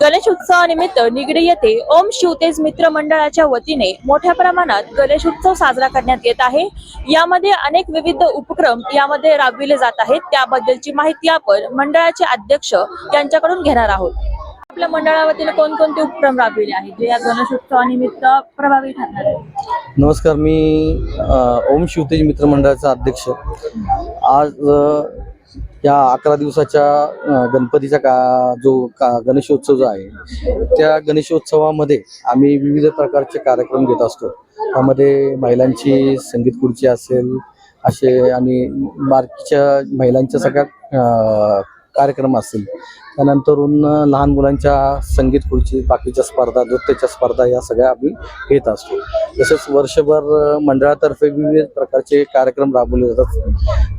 गणेश उत्सवानिमित्त निगडी येथे ओम शिवतेज मित्र मंडळाच्या वतीने मोठ्या प्रमाणात गणेश उत्सव साजरा करण्यात येत आहे. यामध्ये अनेक विविध उपक्रम यामध्ये राबविले जात आहेत. त्याबद्दलची माहिती आपण मंडळाचे अध्यक्ष यांच्याकडून घेणार आहोत. आपल्या मंडळा वतीने कोणकोणते उपक्रम राबविले आहेत जे या गणेश उत्सवानिमित्त प्रभावी ठरणार आहेत? नमस्कार मी अ, ओम शिवतेज मित्र मंडळाचा अध्यक्ष. आज अ, या अकरा दिवसाच्या गणपतीचा का जो का गणेशोत्सव जो आहे त्या गणेशोत्सवामध्ये आम्ही विविध प्रकारचे कार्यक्रम घेत असतो. त्यामध्ये महिलांची संगीत खुर्ची असेल असे आणि बारकीच्या महिलांच्या सगळ्या कार्यक्रम असतील त्यानंतरून लहान मुलांच्या संगीत खुर्ची बाकीच्या स्पर्धा नृत्याच्या स्पर्धा या सगळ्या आम्ही घेत असतो. तसेच वर्षभर मंडळातर्फे विविध प्रकारचे कार्यक्रम राबवले जातात.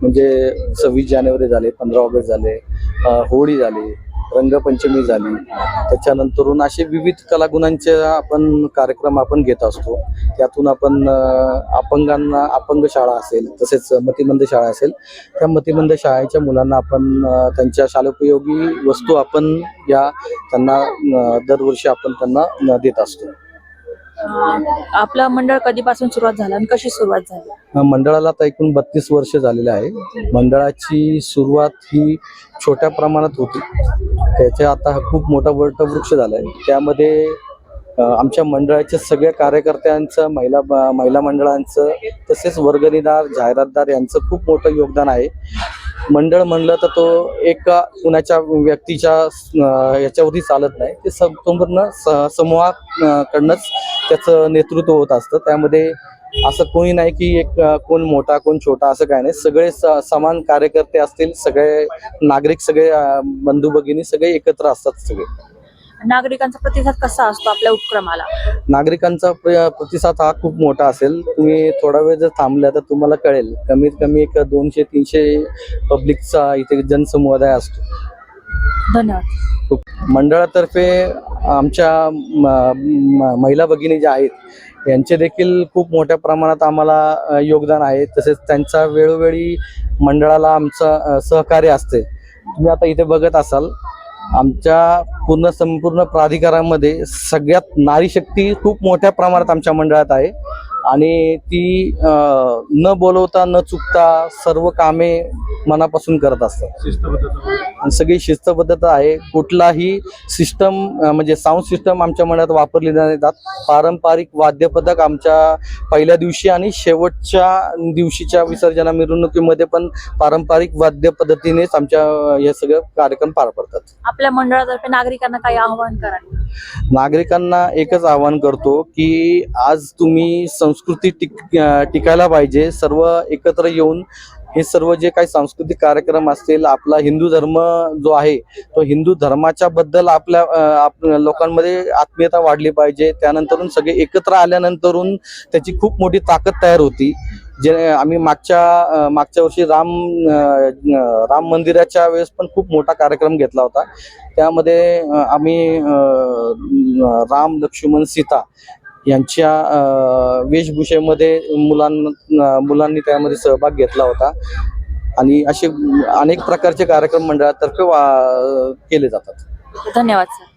म्हणजे सव्वीस जानेवारी झाले पंधरा ऑगस्ट झाले होळी झाली रंगपंचमी झाली. त्याच्यानंतरून असे विविध कलागुणांचे आपण कार्यक्रम आपण घेत असतो. त्यातून आपण अपंगांना अपंग शाळा असेल तसेच मतिमंद शाळा असेल त्या मतिमंद शाळेच्या मुलांना आपण त्यांच्या शालोपयोगी वस्तू आपण या त्यांना दरवर्षी आपण त्यांना देत असतो. आपलं मंडळ कधीपासून सुरुवात झालं आणि कशी सुरुवात झाली? मंडळाला आता एकूण बत्तीस वर्ष झालेले आहे. मंडळाची सुरुवात ही छोट्या प्रमाणात होती. त्याच्या आता हा खूप मोठा वटवृक्ष झाला आहे त्यामध्ये आमच्या मंडळाच्या सगळ्या कार्यकर्त्यांचं महिला महिला मंडळांचं तसेच वर्गणीदार जाहिरातदार यांचं खूप मोठं योगदान आहे. मंडळ म्हणलं तर तो एका कुणाच्या व्यक्तीच्या याच्यावरती चालत नाही. ते संपूर्ण स- समूहाकडनंच त्याचं नेतृत्व होत असतं. त्यामध्ये असं कोणी नाही की एक कोण मोठा कोण छोटा असं काय नाही. सगळे समान कार्यकर्ते असतील सगळे नागरिक सगळे बंधू भगिनी सगळे एकत्र असतात सगळे. नागरिकांचा प्रतिसाद कसा असतो आपल्या उपक्रमाला? नागरिकांचा प्र- प्रतिसाद हा खूप मोठा असेल. तुम्ही थोडा वेळ जर थांबल्या तर तुम्हाला कळेल. कमीत कमी एक दोनशे तीनशे पब्लिकचा इथे जनसमुदाय असतो. धन्यवाद. मंडळातर्फे आमच्या महिला भगिनी ज्या आहेत यांचे देखील खूप मोठ्या प्रमाणात आम्हाला योगदान आहे. तसेच त्यांचा वेळोवेळी मंडळाला आमचं सहकार्य असते. तुम्ही आता इथे बघत असाल आमच्या पूर्ण संपूर्ण प्राधिकारामध्ये सगळ्यात नारी शक्ती खूप मोठ्या प्रमाणात आमच्या मंडळात आहे. आणि ती न बोलवता न चुकता सर्व कामे मनापासून करत असतात. आणि सगळी शिस्तबद्धता आहे. कुठलाही सिस्टम म्हणजे साऊंड सिस्टम आमच्या मनात वापरली नाही जातात पारंपरिक वाद्यपथक आमच्या पहिल्या दिवशी आणि शेवटच्या दिवशीच्या विसर्जना मिरवणुकीमध्ये पण पारंपरिक वाद्य पद्धतीनेच आमच्या हे सगळं कार्यक्रम पार पडतात. आपल्या मंडळातर्फे नागरिकांना काही आवाहन करा. नागरिकांना एकच आवाहन करतो की आज तुम्ही संस्कृती टिक टिकायला पाहिजे. सर्व एकत्र येऊन हे सर्व जे काही सांस्कृतिक कार्यक्रम असतील आपला हिंदू धर्म जो आहे तो हिंदू धर्माच्या बद्दल आपल्या आप लोकांमध्ये आत्मीयता वाढली पाहिजे. त्यानंतरून सगळे एकत्र आल्यानंतरून त्याची खूप मोठी ताकद तयार होती. जे आम्ही मागच्या मागच्या वर्षी राम राम मंदिराच्या वेळेस पण खूप मोठा कार्यक्रम घेतला होता. त्यामध्ये आम्ही राम लक्ष्मण सीता यांच्या वेशभूषेमध्ये मुलांना मुलांनी त्यामध्ये सहभाग घेतला होता. आणि असे अनेक प्रकारचे कार्यक्रम मंडळातर्फे वा केले जातात. धन्यवाद सर.